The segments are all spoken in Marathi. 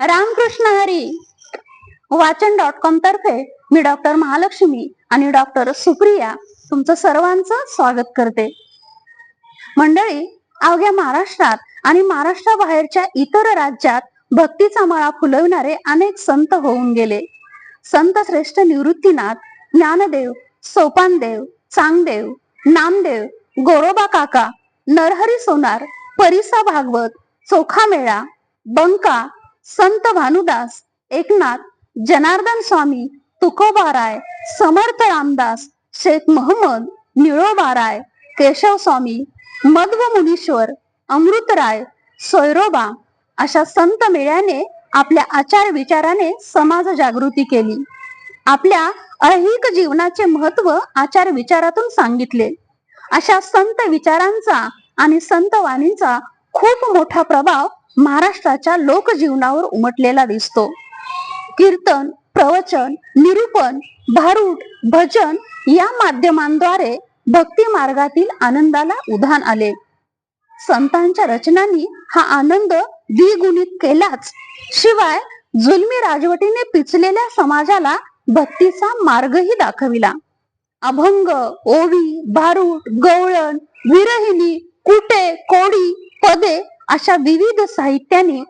रामकृष्ण हरी. वाचन डॉट कॉम तर्फे मी डॉक्टर महालक्ष्मी आणि डॉक्टर सुप्रिया तुमचं सर्वांचं स्वागत करते. मंडळी अवघ्या महाराष्ट्रात आणि महाराष्ट्राबाहेरच्या इतर राज्यात भक्तीचा माळा फुलविणारे अनेक संत होऊन गेले. संत श्रेष्ठ निवृत्तीनाथ ज्ञानदेव सोपानदेव चांगदेव नामदेव गोरोबा काका नरहरी सोनार परिसा भागवत चोखा मेळा बंका संत भानुदास एकनाथ जनार्दन स्वामी तुकोबाराय समर्थ रामदास शेख महम्मद निळोबाराय केशव स्वामी मध्व मुनीश्वर अमृतराय सोयरोबा अशा संत मेळ्याने आपल्या आचार विचाराने समाज जागृती केली. आपल्या ऐहिक जीवनाचे महत्त्व आचार विचारातून सांगितले. अशा संत विचारांचा आणि संत वाणींचा खूप मोठा प्रभाव महाराष्ट्राच्या लोकजीवनावर उमटलेला दिसतो. कीर्तन प्रवचन निरूपण भारूड भजन या माध्यमांद्वारे भक्ती मार्गातील आनंदाला उधाण आले. संतांच्या रचनांनी हा आनंद द्विगुणित केलाच. शिवाय जुलमी राजवटीने पिचलेल्या समाजाला भक्तीचा मार्गही दाखविला. अभंग ओवी भारूड गवळण विरहिणी कुटे कोडी पदे अशा विविध साहित्याने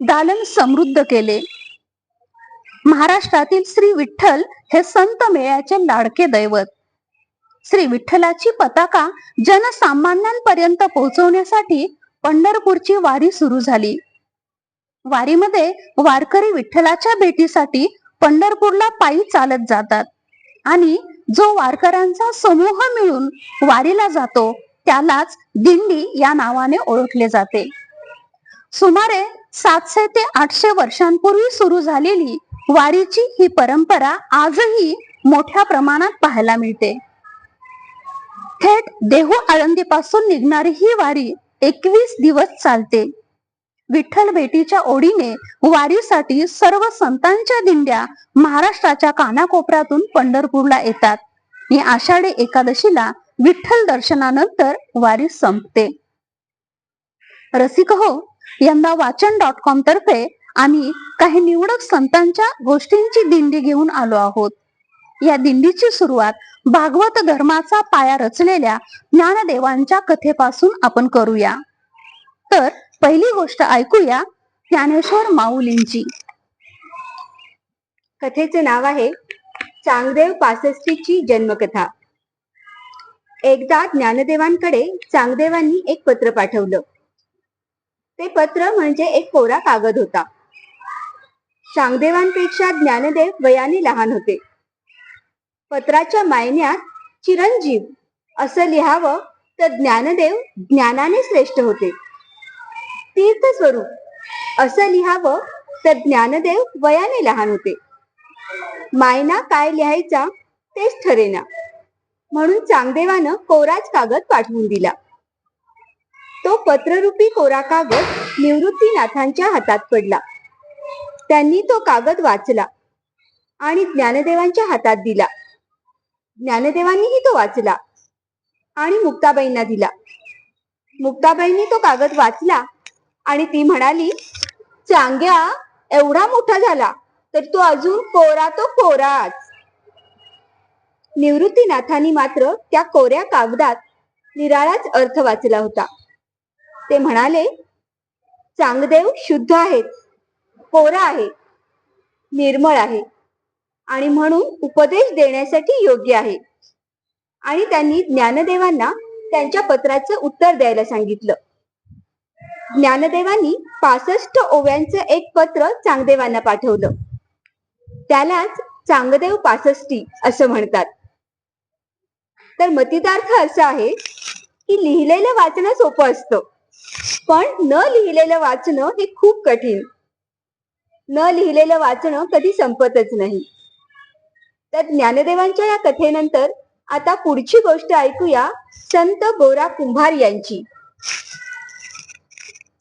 दालन समृद्ध केले. महाराष्ट्रातील श्री विठ्ठल हे संत मेळ्याचे लाडके दैवत. श्री विठ्ठलाची पताका जनसामान्यांपर्यंत पोहोचवण्यासाठी पंढरपूरची वारी सुरू झाली. वारीमध्ये वारकरी विठ्ठलाच्या भेटीसाठी पंढरपूरला पायी चालत जातात आणि जो वारकऱ्यांचा समूह मिळून वारीला जातो त्यालाच दिंडी या नावाने ओळखले जाते. सुमारे सातशे ते आठशे वर्षांपूर्वी सुरू झालेली वारीची ही परंपरा आजही मोठ्या प्रमाणात पाहायला मिळते. थेट देहू आळंदीपासून निघणारी ही वारी एकवीस दिवस चालते. विठ्ठल भेटीच्या ओढीने वारीसाठी सर्व संतांच्या दिंड्या महाराष्ट्राच्या कानाकोपऱ्यातून पंढरपूरला येतात. ही आषाढी एकादशीला विठ्ठल दर्शनानंतर वारी संपते. रसिक हो यंदा वाचन डॉट कॉम तर्फे आम्ही काही निवडक संतांच्या गोष्टींची दिंडी घेऊन आलो आहोत. या दिंडीची सुरुवात भागवत धर्माचा पाया रचलेल्या ज्ञानदेवांच्या कथेपासून आपण करूया. तर पहिली गोष्ट ऐकूया ज्ञानेश्वर माऊलींची. कथेचे नाव आहे चांगदेव पासष्टीची जन्मकथा. एकदा ज्ञानदेवांकडे चांगदेवांनी एक पत्र पाठवलं. ते पत्र म्हणजे एक कोरा कागद होता. चांगदेवांपेक्षा ज्ञानदेव वयाने लहान होते. पत्राच्या मायन्यात चिरंजीव असं लिहावं तर ज्ञानदेव ज्ञानाने श्रेष्ठ होते. तीर्थ स्वरूप असं लिहावं तर ज्ञानदेव वयाने लहान होते. मायना काय लिहायचा तेच ठरेना. म्हणून चांगदेवानं कोराच कागद पाठवून दिला. तो पत्ररूपी कोरा कागद निवृत्तीनाथांच्या हातात पडला. त्यांनी तो कागद वाचला आणि ज्ञानदेवांच्या हातात दिला. ज्ञानदेवांनीही तो वाचला आणि मुक्ताबाईंना दिला. मुक्ताबाईंनी तो कागद वाचला आणि ती म्हणाली चांग्या एवढा मोठा झाला तर तो अजून कोरा तो कोराच. निवृत्तीनाथांनी मात्र त्या कोऱ्या कागदात निराळाच अर्थ वाचला होता. ते म्हणाले चांगदेव शुद्ध आहेत कोरा आहे निर्मळ आहे आणि म्हणून उपदेश देण्यासाठी योग्य आहे. आणि त्यांनी ज्ञानदेवांना त्यांच्या पत्राचं उत्तर द्यायला सांगितलं. ज्ञानदेवांनी पासष्ट ओव्यांचं एक पत्र चांगदेवांना पाठवलं. त्यालाच चांगदेव पासष्टी असं म्हणतात. तर मतितार्थ असा आहे की लिहिलेलं वाचणं सोपं असतं. पण न लिहिलेलं वाचणं हे खूप कठीण. न लिहिलेलं वाचणं कधी संपतच नाही. तर ज्ञानदेवांच्या या कथेनंतर आता पुढची गोष्ट ऐकूया संत गोरा कुंभार यांची.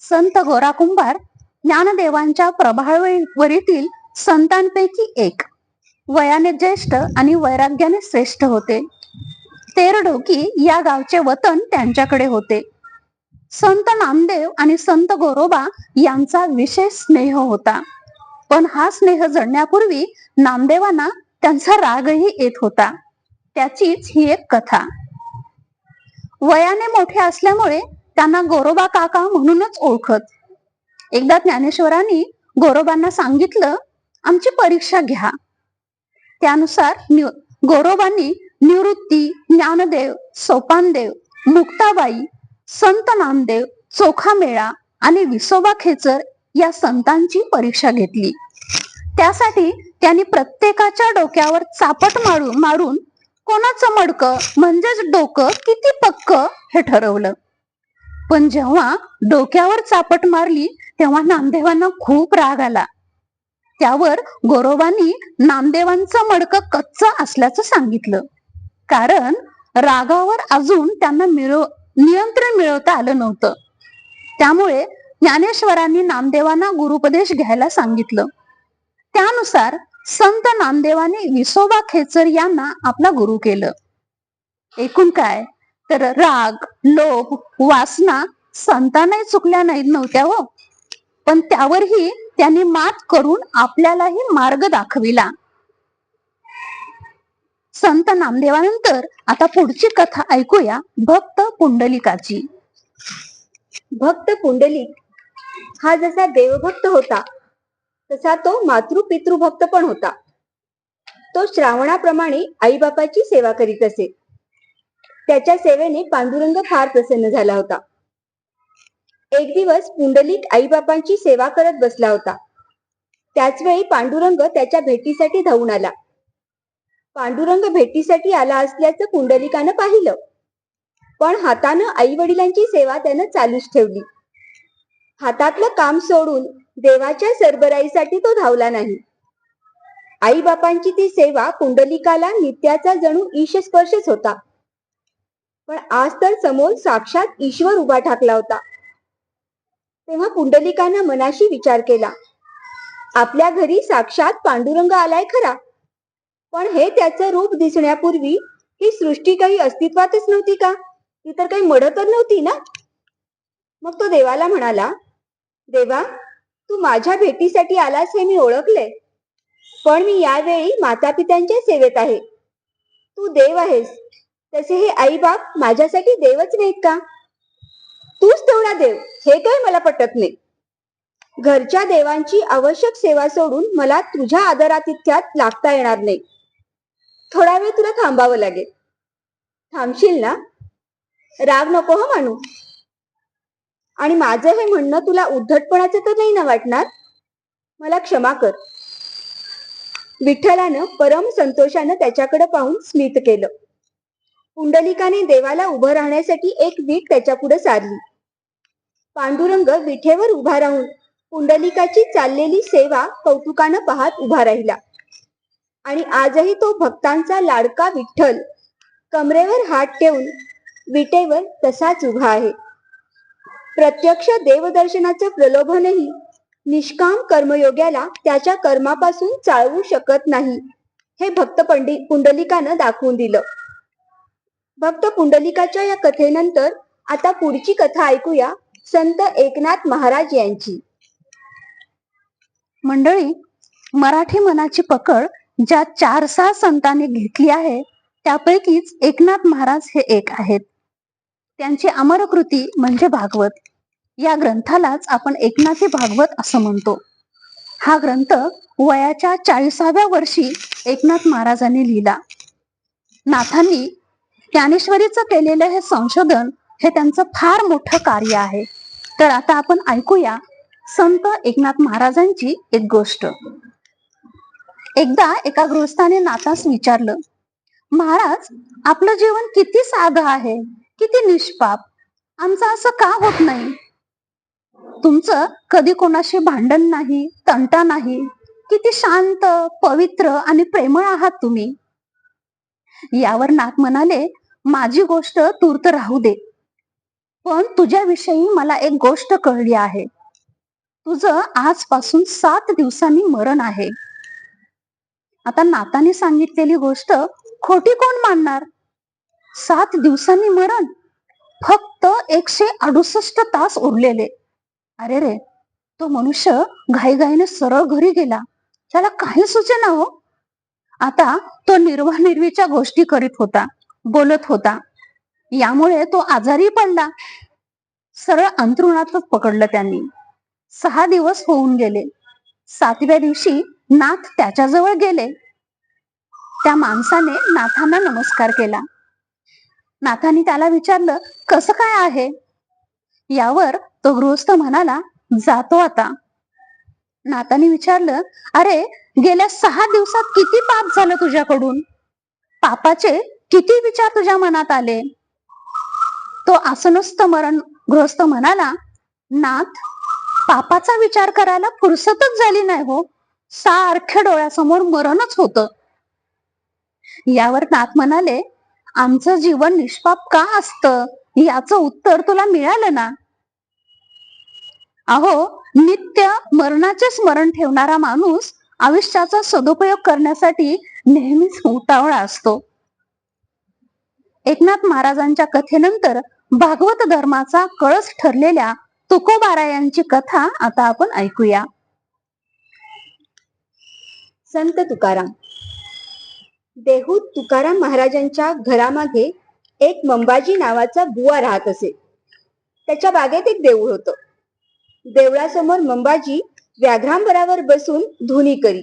संत गोरा कुंभार ज्ञानदेवांच्या प्रभावरीतील संतांपैकी एक. वयाने ज्येष्ठ आणि वैराग्याने श्रेष्ठ होते. तेरडोकी या गावचे वतन त्यांच्याकडे होते. संत नामदेव आणि संत गोरोबा यांचा विशेष स्नेह होता. पण हा स्नेह जडण्यापूर्वी नामदेवांना त्यांचा रागही येत होता. त्याचीच ही एक कथा. वयाने मोठे असल्यामुळे त्यांना गोरोबा काका म्हणूनच ओळखत. एकदा ज्ञानेश्वरांनी गोरोबांना सांगितलं आमची परीक्षा घ्या. त्यानुसार गोरोबांनी निवृत्ती ज्ञानदेव सोपानदेव मुक्ताबाई संत नामदेव चोखा मेळा आणि विसोबा खेचर या संतांची परीक्षा घेतली. त्यासाठी त्यांनी प्रत्येकाच्या डोक्यावर चापट मारून मारून कोणाचं मडकं म्हणजेच डोकं किती पक्क हे ठरवलं. पण जेव्हा डोक्यावर चापट मारली तेव्हा नामदेवांना खूप राग आला. त्यावर गोरोबांनी नामदेवांचं मडकं कच्च असल्याचं सांगितलं. कारण रागावर अजून त्यांना मिळव नियंत्रण मिळवता आलं नव्हतं. त्यामुळे ज्ञानेश्वरांनी नामदेवांना गुरुपदेश घ्यायला सांगितलं. त्यानुसार संत नामदेवांनी विसोबा खेचर यांना आपला गुरु केलं. एकूण काय? तर राग लोभ वासना संतांनाही चुकल्या नाहीत नव्हत्या हो. पण त्यावरही त्यांनी मात करून आपल्यालाही मार्ग दाखविला. संत नामदेवानंतर आता पुढची कथा ऐकूया भक्त पुंडलिकाची. भक्त पुंडलिक हा जसा देवभक्त होता तसा तो मातृपितृभक्त पण होता. तो श्रावणाप्रमाणे आईबापाची सेवा करीत असे. त्याच्या सेवेने पांडुरंग फार प्रसन्न झाला होता. एक दिवस पुंडलिक आईबापांची सेवा करत बसला होता. त्याच वेळी पांडुरंग त्याच्या भेटीसाठी धावून आला. पांडुरंग भेटीसाठी आला असल्याचं कुंडलिकानं पाहिलं. पण हातानं आई वडिलांची सेवा त्यानं चालूच ठेवली. हातातलं काम सोडून देवाच्या सरबराईसाठी तो धावला नाही. आई बापांची ती सेवा कुंडलिकाला नित्याचा जणू ईश स्पर्शच होता. पण आज तर समोर साक्षात ईश्वर उभा ठाकला होता. तेव्हा कुंडलिकानं मनाशी विचार केला. आपल्या घरी साक्षात पांडुरंग आलाय खरा. पण हे त्याचं रूप दिसण्यापूर्वी ही सृष्टी काही अस्तित्वातच नव्हती का? ती तर काही मड तर नव्हती ना? मग तो देवाला म्हणाला देवा तू माझ्या भेटीसाठी आलास हे मी ओळखले पण मी यावेळी माता पित्यांच्या सेवेत आहे. तू देव आहेस तसे हे आई बाप माझ्यासाठी देवच नाहीत का? तूच तेवढा देव हे काय मला पटत नाही? घरच्या देवांची आवश्यक सेवा सोडून मला तुझ्या आदरातिथ्यात लागता येणार नाही. थोडा वेळ तुला थांबावं लागेल. थांबशील ना? राग नको हो मानू. आणि माझं हे म्हणणं तुला उद्धटपणाचं तर नाही ना वाटणार? मला क्षमा कर. विठ्ठलानं परम संतोषानं त्याच्याकडे पाहून स्मित केलं. पुंडलिकाने देवाला उभं राहण्यासाठी एक वीट त्याच्या पुढे सारली. पांडुरंग विठेवर उभा राहून पुंडलिकाची चाललेली सेवा कौतुकानं पाहत उभा राहिला. आणि आजही तो भक्तांचा लाडका विठ्ठल कमरेवर हात ठेवून विटेवर तसाच उभा आहे. प्रत्यक्ष देवदर्शनाचं प्रलोभनही निष्काम कर्मयोग्याला त्याच्या कर्मापासून चाळवू शकत नाही हे भक्त पंडित पुंडलिकानं दाखवून दिलं. भक्त पुंडलिकाच्या या कथेनंतर आता पुढची कथा ऐकूया संत एकनाथ महाराज यांची. मंडळी मराठी मनाची पकड ज्या चार सहा संतांनी घेतली आहे त्यापैकीच एकनाथ महाराज हे एक आहेत. त्यांची अमरकृती म्हणजे भागवत. या ग्रंथालाच आपण एकनाथी भागवत असं म्हणतो. हा ग्रंथ वयाच्या चाळीसाव्या वर्षी एकनाथ महाराजांनी लिहिला. नाथांनी ज्ञानेश्वरीचं केलेलं हे संशोधन हे त्यांचं फार मोठं कार्य आहे. तर आता आपण ऐकूया संत एकनाथ महाराजांची एक गोष्ट. एकदा एका गृहस्थाने नातास विचारलं महाराज आपलं जीवन किती साधं आहे किती निष्पाप. आमचं असं का होत नाही? तुमचं कधी कोणाशी भांडण नाही तंटा नाही. किती शांत पवित्र आणि प्रेमळ आहात तुम्ही. यावर नाथ म्हणाले माझी गोष्ट तूर्त राहू दे. पण तुझ्याविषयी मला एक गोष्ट कळली आहे. तुझं आजपासून सात दिवसांनी मरण आहे. आता नाताने सांगितलेली गोष्ट खोटी कोण मानणार? सात दिवसांनी मरण. फक्त एकशे अडुसष्ट तास उरलेले. अरे रे तो मनुष्य घाईघाईने सरळ घरी गेला. त्याला काही सूचना हो. आता तो निर्वाहनिर्वीच्या गोष्टी करीत होता बोलत होता. यामुळे तो आजारी पडला. सरळ अंतरुणातच पकडलं त्यांनी. सहा दिवस होऊन गेले. सातव्या दिवशी नाथ त्याच्याजवळ गेले. त्या माणसाने नाथांना नमस्कार केला. नाथांनी त्याला विचारलं कसं काय आहे? यावर तो गृहस्थ म्हणाला जातो आता. नाथाने विचारलं अरे गेल्या सहा दिवसात किती पाप झालं तुझ्याकडून? पापाचे किती विचार तुझ्या मनात आले? तो आसनस्थ मरण गृहस्थ म्हणाला नाथ पापाचा विचार करायला फुरसतच झाली नाही हो. सारख्या डोळ्यासमोर मरणच होत. यावर नाथ म्हणाले आमचं जीवन निष्पाप का असतं? याचं उत्तर तुला मिळालं ना? अहो नित्य मरणाचे स्मरण ठेवणारा माणूस आयुष्याचा सदुपयोग करण्यासाठी नेहमीच उतावळा असतो. एकनाथ महाराजांच्या कथेनंतर भागवत धर्माचा कळस ठरलेल्या तुकोबारायांची कथा आता आपण ऐकूया. संत तुकाराम. देहू तुकाराम महाराजांच्या घरामागे एक मंबाजी नावाचा बुवा राहत असे. त्याच्या बागेत एक देऊळ होतं. देवळासमोर मंबाजी व्याघ्रांबरावर बसून धुनी करी.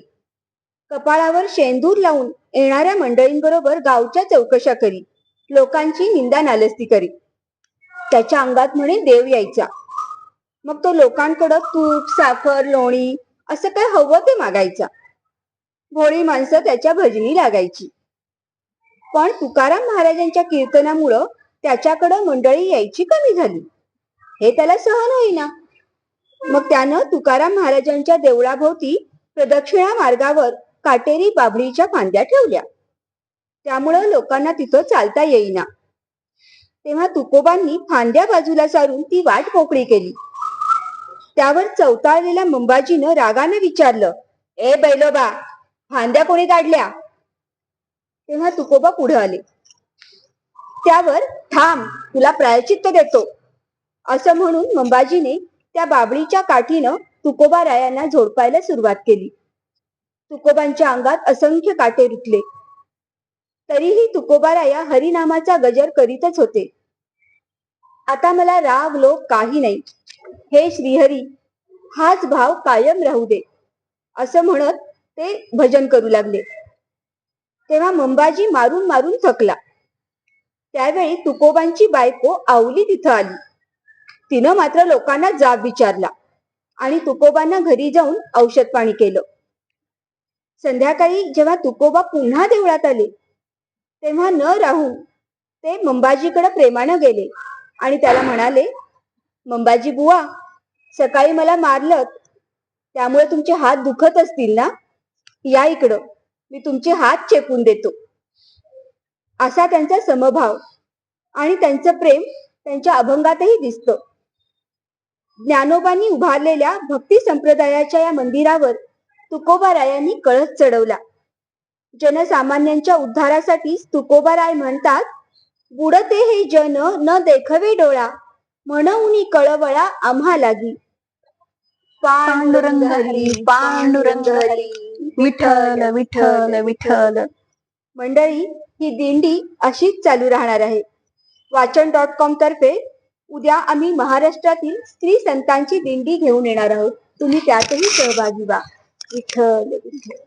कपाळावर शेंदूर लावून येणाऱ्या मंडळींबरोबर गावच्या चौकशा करी. लोकांची निंदा नालस्ती करी. त्याच्या अंगात म्हणे देव यायचा. मग तो लोकांकडं तूप साखर लोणी असं काय हवं ते मागायचा. भोळी माणसं त्याच्या भजनी लागायची. पण तुकाराम महाराजांच्या कीर्तनामुळं त्याच्याकडं मंडळी यायची कमी झाली. हे त्याला सहन होईना. मग त्यानं तुकाराम महाराजांच्या देवळाभोवती प्रदक्षिणा मार्गावर काटेरी बाभळीच्या फांद्या ठेवल्या. त्यामुळं लोकांना तिथं चालता येईना. तेव्हा तुकोबांनी फांद्या बाजूला सारून ती वाट मोकळी केली. त्यावर चवताळलेल्या मुंबाजीनं रागानं विचारलं ए बैलोबा फांद्या कोणी काढल्या? तेव्हा तुकोबा पुढे आले. त्यावर थांब तुला प्रायचित्त देतो. असं म्हणून मंबाजीने त्या बाबळीच्या काठीनं तुकोबा रायांना झोडपायला सुरुवात केली. तुकोबांच्या अंगात असंख्य काटे रुतले. तरीही तुकोबा राया हरिनामाचा गजर करीतच होते. आता मला राग लोक काही नाही. हे श्रीहरी हाच भाव कायम राहू दे. असं म्हणत ते भजन करू लागले. तेव्हा मंबाजी मारून मारून थकला. त्यावेळी तुकोबांची बायको आवली तिथं आली. तिनं मात्र लोकांना जाब विचारला आणि तुकोबांना घरी जाऊन औषध पाणी केलं. संध्याकाळी जेव्हा तुकोबा पुन्हा देवळात आले तेव्हा न राहून ते मंबाजीकडे प्रेमानं गेले आणि त्याला म्हणाले मंबाजी बुवा सकाळी मला मारलत त्यामुळे तुमचे हात दुखत असतील ना? या इकडं. मी तुमचे हात चेपून देतो. असा त्यांचा समभाव आणि त्यांचं प्रेम त्यांच्या अभंगातही दिसत. ज्ञानोबांनी उभारलेल्या भक्ती संप्रदायाच्या या मंदिरावर तुकोबारायांनी कळस चढवला. जनसामान्यांच्या उद्धारासाठी तुकोबाराय म्हणतात बुडते हे जन न देखवे डोळा म्हणून कळवळा आम्हा लागी. पांडुरंग हरी पांडुरंग हरी विठ्ठल विठ्ठल विठ्ठल मंडळी ही दिंडी अशीच चालू राहणार आहे. वाचन डॉट कॉम तर्फे उद्या आम्ही महाराष्ट्रातील स्त्री संतांची दिंडी घेऊन येणार आहोत. तुम्ही त्यातही सहभागी व्हा. विठ्ठल विठ्ठल.